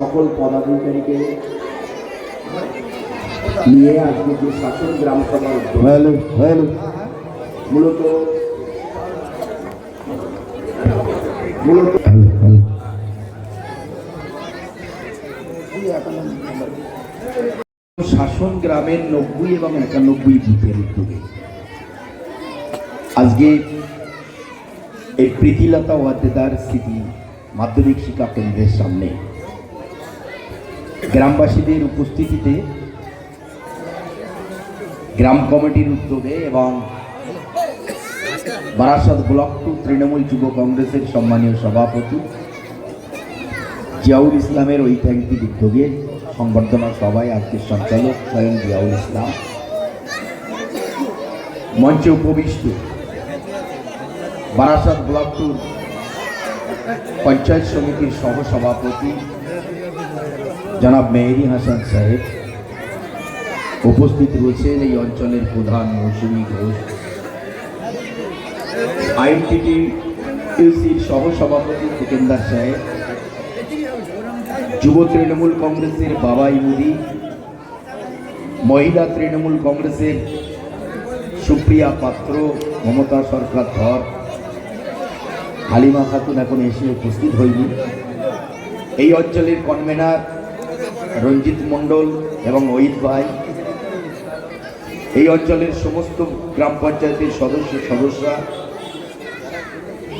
সকল পদাধিকারীকে নিয়ে আজকে যে শাসন গ্রাম সভার মূলত শাসন গ্রামের নব্বই এবং একানব্বই বুথের উদ্যোগে আজকে এই প্রীতিলতা ওয়াদ্দেদার স্মৃতি মাধ্যমিক শিক্ষা কেন্দ্রের সামনে গ্রামবাসীদের উপস্থিতিতে গ্রাম কমিটির উদ্যোগে এবং বারাসাত ব্লক টু তৃণমূল যুব কংগ্রেসের সম্মানীয় সভাপতি জিয়াউল ইসলামের ঐতিহাসিক উদ্যোগে সংবর্ধনা সভায় আজকের সঞ্চালক স্বয়ং জিয়াউল ইসলাম। মঞ্চে উপবিষ্ট বারাসাত ব্লক টুর পঞ্চায়েত সমিতির সহসভাপতি জনাব মেহেরি হাসান সাহেব উপস্থিত রয়েছেন এই অঞ্চলের প্রধান মৌসুমী ঘোষ। আইনটিটি ইউসির সহসভাপতি ভূপেন্দার সাহেব, যুব তৃণমূল কংগ্রেসের বাবাই মুদি মহিলা তৃণমূল কংগ্রেসের সুপ্রিয়া পাত্র, মমতা সরকার ধর, হালিমা খাতুন এখন এসে উপস্থিত হয়নি। এই অঞ্চলের কনভেনার রঞ্জিত মণ্ডল এবং ওহিদ ভাই। এই অঞ্চলের সমস্ত গ্রাম পঞ্চায়েতের সদস্য সদস্যরা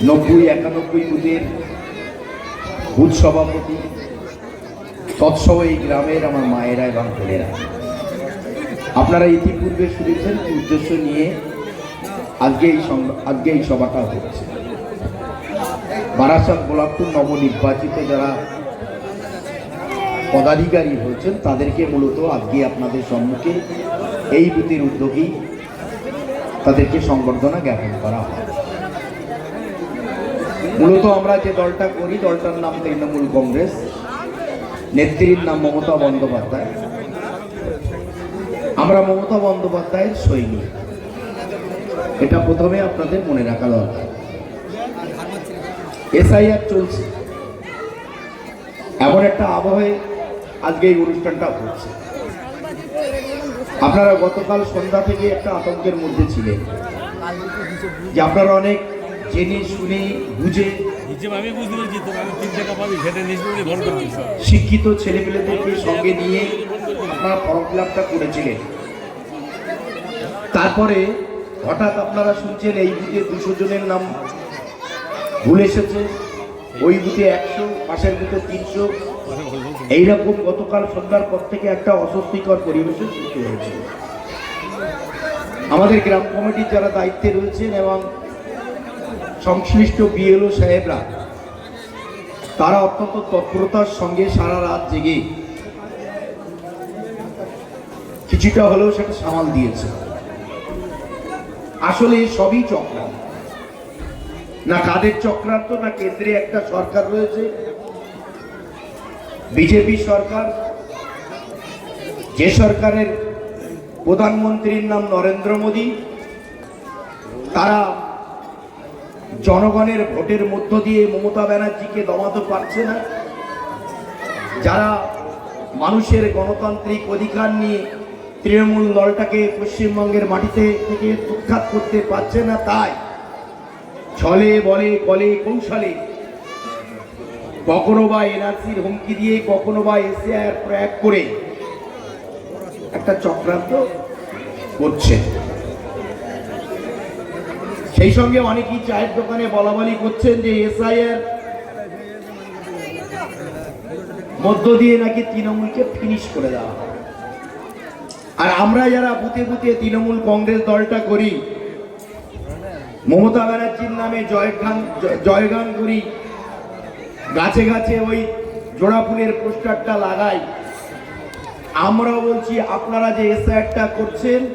নব্বই একানব্বই বুথের বুথ সভাপতি, তৎসহ এই গ্রামের আমার মায়েরা এবং বোনেরা। আপনারা ইতিপূর্বে শুনেছেন কি উদ্দেশ্য নিয়ে আজকে এই আজকে এই সভাটা হচ্ছে। বারাসাত গোলাপপুর নবনির্বাচিত যারা পদাধিকারী হয়েছেন, তাদেরকে মূলত আজকে আপনাদের সম্মুখে এই বুথের উদ্যোগেই তাদেরকে সংবর্ধনা জ্ঞাপন করা হয়। মূলত আমরা যে দলটা করি, দলটার নাম তৃণমূল কংগ্রেস, নেত্রীর নাম মমতা বন্দ্যোপাধ্যায়। আমরা মমতা বন্দ্যোপাধ্যায়ের সৈনিক। এটা প্রথমে আপনাদের মনে রাখা দরকার। এসআইআর চলছে। এমন একটা আবহে আজকে এই অনুষ্ঠানটা হচ্ছে। আপনারা গতকাল সন্ধ্যা থেকে একটা আতঙ্কের মধ্যে ছিলেন। যে আপনারা অনেক জেনে শুনে বুঝে শিক্ষিত ছেলেপেলেদেরকে সঙ্গে নিয়ে আপনারা ফর্ম ফিল আপটা করেছিলেন। তারপরে হঠাৎ আপনারা শুনছেন এই বুথে দুশো জনের নাম ভুল এসেছে। ওই বুথে একশো পাশের বুথে তিনশো। এইরকম গতকাল সন্ধ্যার পর থেকে একটা অস্বস্তিকর পরিবেশের সৃষ্টি হয়েছে। আমাদের গ্রাম কমিটির যারা দায়িত্বে রয়েছেন এবং সংশ্লিষ্ট বিএলও সাহেবরা, তারা অত্যন্ত তৎপরতার সঙ্গে সারা রাত জেগে কিছুটা হলেও সেটা সামাল দিয়েছে। আসলে সবই চক্রান্ত। না কাদের চক্রান্ত, না কেন্দ্রে একটা সরকার রয়েছে বিজেপি সরকার, যে সরকারের প্রধানমন্ত্রীর নাম নরেন্দ্র মোদী, তারা জনগণের ভোটের মধ্য দিয়ে মমতা ব্যানার্জিকে দমাতে পারছে না। যারা মানুষের গণতান্ত্রিক অধিকার নিয়ে তৃণমূল দলটাকে পশ্চিমবঙ্গের মাটিতে থেকে উৎখাত করতে পারছে না, তাই ছলে বলে, কলে কৌশলে কখনো বা এনআরসির হুমকি দিয়ে, কখনো বা এসিআর প্রয়োগ করে একটা চক্রান্ত করছে। সেই সঙ্গে অনেকেই চায়ের দোকানে বলা বলি করছেন যে এসআইআর মধ্য দিয়ে নাকি তৃণমূলকে ফিনিশ করে দেওয়া আর আমরা যারা বুতে বুতে তৃণমূল কংগ্রেস দলটা করি, মমতা ব্যানার্জির নামে জয়গান জয়গান করি গাছে গাছে ওই জোড়া ফুলের পোস্টারটা লাগাই। আমরা বলছি, আপনারা যে এসআইআরটা করছেন,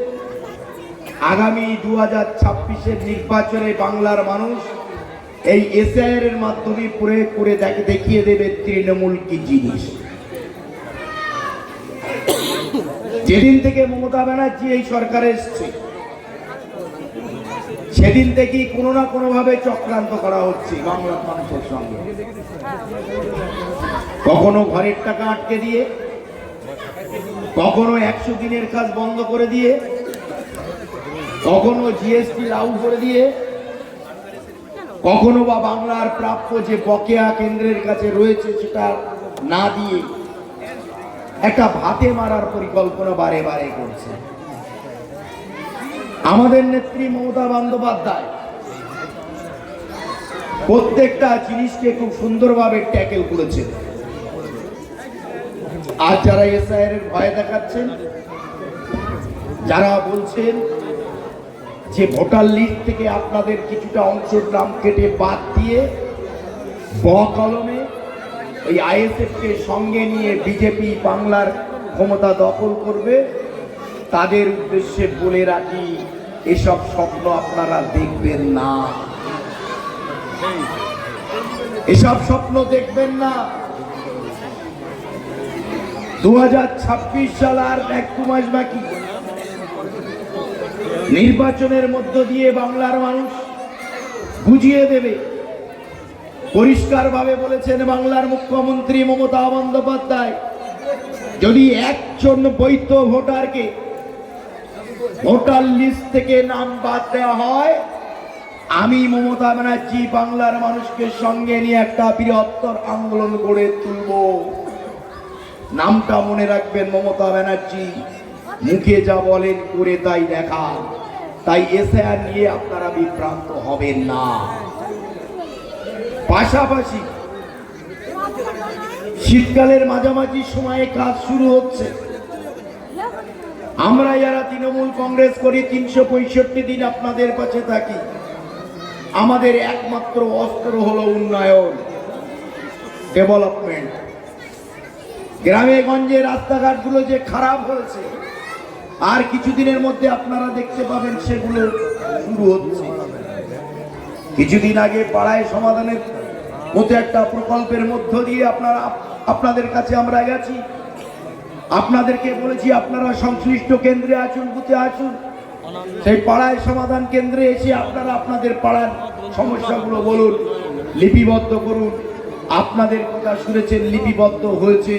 আগামী দু হাজার ছাব্বিশের নির্বাচনে বাংলার মানুষ এই এসআইআর এর মাধ্যমে প্রয়োগ করে দেখ- দেখিয়ে দেবে তৃণমূল কি জিনিস। যেদিন থেকে মমতা ব্যানার্জি এই সরকারে এসছে সেদিন থেকেই কোনো না কোনো ভাবে চক্রান্ত করা হচ্ছে বাংলার মানুষের সঙ্গে। কখনো ঘরের টাকা আটকে দিয়ে, কখনো একশো দিনের কাজ বন্ধ করে দিয়ে, কখনো জিএসটি লাউ করে দিয়ে, কখনো বা বাংলার প্রাপ্য যে বকেয়া কেন্দ্রের কাছে রয়েছে সেটা না দিয়ে একটা ভাতে মারার পরিকল্পনা বারে বারে করছে। আমাদের নেত্রী মমতা বন্দ্যোপাধ্যায় প্রত্যেকটা জিনিসকে খুব সুন্দরভাবে ট্যাকেল করেছেন। আর যারা এসআইয়ের ভয় দেখাচ্ছেন, যারা বলছেন যে ভোটার লিস্ট থেকে আপনাদের কিছুটা অংশের নাম কেটে বাদ দিয়ে ব কলমে ওই আইএসএফকে সঙ্গে নিয়ে বিজেপি বাংলার ক্ষমতা দখল করবে তাদের উদ্দেশ্যে বলে রাখি, এসব স্বপ্ন আপনারা দেখবেন না। এসব স্বপ্ন দেখবেন না। দু হাজার ছাব্বিশ সাল আর এক মাস বাকি। নির্বাচনের মধ্য দিয়ে বাংলার মানুষ বুঝিয়ে দেবে। পরিষ্কারভাবে বলেছেন বাংলার মুখ্যমন্ত্রী মমতা বন্দ্যোপাধ্যায়, যদি একজন বৈধ ভোটারকে ভোটার লিস্ট থেকে নাম বাদ দেওয়া হয়। আমি মমতা ব্যানার্জি বাংলার মানুষকে সঙ্গে নিয়ে একটা বৃহত্তর আন্দোলন গড়ে তুলব। নামটা মনে রাখবেন মমতা ব্যানার্জি। মুখে যা বলেন, করে তাই দেখা তাই এসআর নিয়ে আপনারা বিভ্রান্ত হবেন না। পাশাপাশি শীতকালের মাঝামাঝি সময়ে কাজ শুরু হচ্ছে। আমরা যারা তৃণমূল কংগ্রেস করি, তিনশো পঁয়ষট্টি দিন আপনাদের কাছে থাকি। আমাদের একমাত্র অস্ত্র হলো উন্নয়ন, ডেভেলপমেন্ট। গ্রামে গঞ্জে রাস্তাঘাটগুলো যে খারাপ হয়েছে, আর কিছুদিনের মধ্যে আপনারা দেখতে পাবেন সেগুলো শুরু হচ্ছে। কিছুদিন আগে পাড়ায় সমাধানের মতো একটা প্রকল্পের মধ্য দিয়ে আপনারা, আপনাদের কাছে আমরা গেছি। আপনাদেরকে বলেছি, আপনারা সংশ্লিষ্ট কেন্দ্রে আসুন, বুথে আসুন। সেই পাড়ায় সমাধান কেন্দ্রে এসে আপনারা আপনাদের পাড়ার সমস্যাগুলো বলুন, লিপিবদ্ধ করুন। আপনাদের কথা শুনেছেন, লিপিবদ্ধ হয়েছে।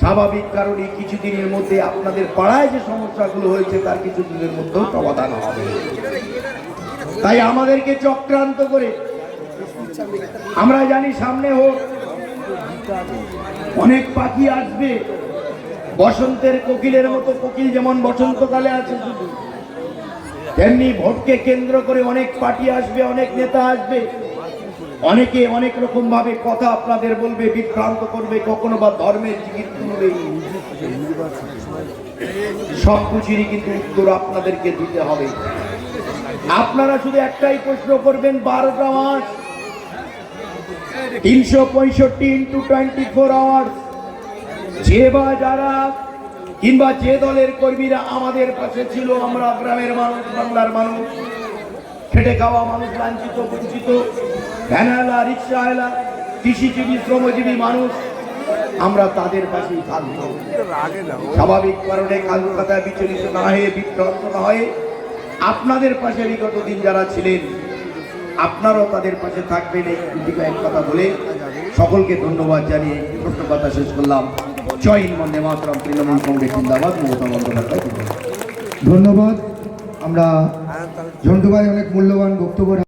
স্বাভাবিক কারণে কিছুদিনের মধ্যে আপনাদের পাড়ায় যে সমস্যাগুলো হয়েছে, তার কিছুদিনের মধ্যেও সমাধান হবে। তাই আমাদেরকে চক্রান্ত করে, আমরা জানি সামনে হোক, অনেক পাখি আসবে। বসন্তের কোকিলের মতো কোকিল যেমন বসন্তকালে আছে শুধু। তেমনি ভোটকে কেন্দ্র করে অনেক পার্টি আসবে, অনেক নেতা আসবে। অনেকে অনেক রকম ভাবে কথা আপনাদের বলবে, বিভ্রান্ত করবে, কখনো বা ধর্মের জিগির তুলবে সব কিছুরই কিন্তু উত্তর আপনাদেরকে দিতে হবে। আপনারা শুধু একটাই প্রশ্ন করবেন, বারোটা মাস। তিনশো পঁয়ষট্টি ইন্টু টোয়েন্টি ফোর আওয়ার্স যে বা যারা কিংবা যে দলের কর্মীরা আমাদের পাশে ছিল, আমরা গ্রামের মানুষ, বাংলার মানুষ, খেটে খাওয়া মানুষ, লাঞ্ছিত, বঞ্চিত ভ্যানালা রিক্সাওয়ালা কৃষিজীবী, শ্রমজীবী মানুষ, আমরা তাদের পাশেই থাকব। স্বাভাবিক কারণে কলকাতায় বিচলিত না হয়ে, বিভ্রান্ত না হয়ে আপনাদের পাশে বিগত দিন যারা ছিলেন, আপনারাও তাদের পাশে থাকবেন। এই কথা বলে সকলকে ধন্যবাদ জানিয়ে ছোট্ট কথা শেষ করলাম। জয় হিন্দ বন্দে তৃণমূল কংগ্রেস জিন্দাবাদ মমতা বন্দ্যোপাধ্যায় ধন্যবাদ। আমরা ঝন্টুভাই অনেক মূল্যবান বক্তব্য